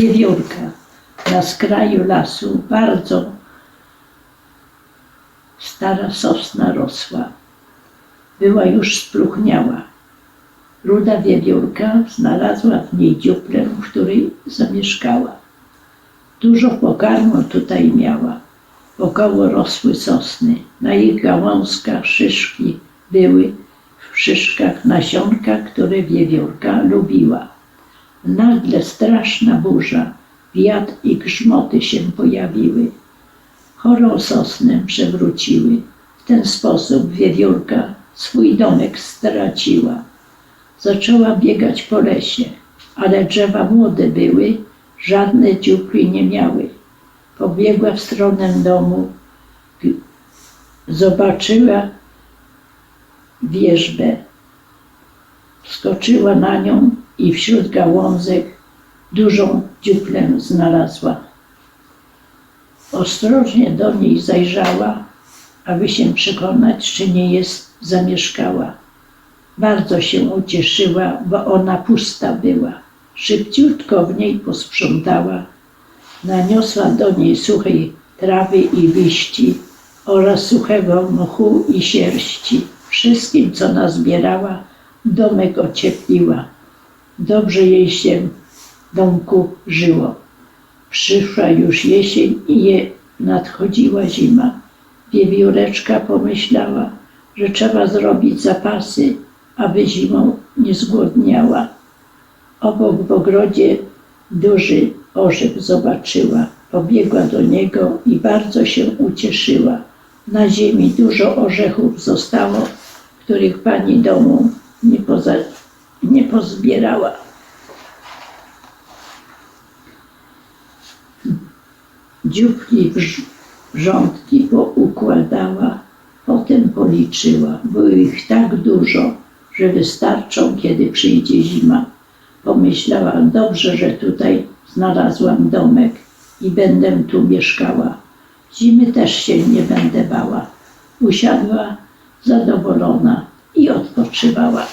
Wiewiórka na skraju lasu bardzo stara sosna rosła. Była już spróchniała. Ruda wiewiórka znalazła w niej dziuplę, w której zamieszkała. Dużo pokarmu tutaj miała. Wokoło rosły sosny. Na ich gałązkach szyszki były, w szyszkach nasionka, które wiewiórka lubiła. Nagle straszna burza, wiatr i grzmoty się pojawiły. Chorą sosnę przewróciły. W ten sposób wiewiórka swój domek straciła. Zaczęła biegać po lesie, ale drzewa młode były, żadne dziupli nie miały. Pobiegła w stronę domu, zobaczyła wierzbę. Wskoczyła na nią i wśród gałązek dużą dziuplę znalazła. Ostrożnie do niej zajrzała, aby się przekonać, czy nie jest zamieszkała. Bardzo się ucieszyła, bo ona pusta była. Szybciutko w niej posprzątała. Naniosła do niej suchej trawy i liści oraz suchego mchu i sierści. Wszystkim, co nazbierała, domek ociepliła. Dobrze jej się w domku żyło. Przyszła już jesień i je nadchodziła zima. Wiewióreczka pomyślała, że trzeba zrobić zapasy, aby zimą nie zgłodniała. Obok w ogrodzie duży orzech zobaczyła. Pobiegła do niego i bardzo się ucieszyła. Na ziemi dużo orzechów zostało, których pani domu nie, poza, nie pozbierała. Dzióbki w rządki poukładała, potem policzyła. Było ich tak dużo, że wystarczą, kiedy przyjdzie zima. Pomyślała, dobrze, że tutaj znalazłam domek i będę tu mieszkała. Zimy też się nie będę bała. Usiadła zadowolona i odpoczywała.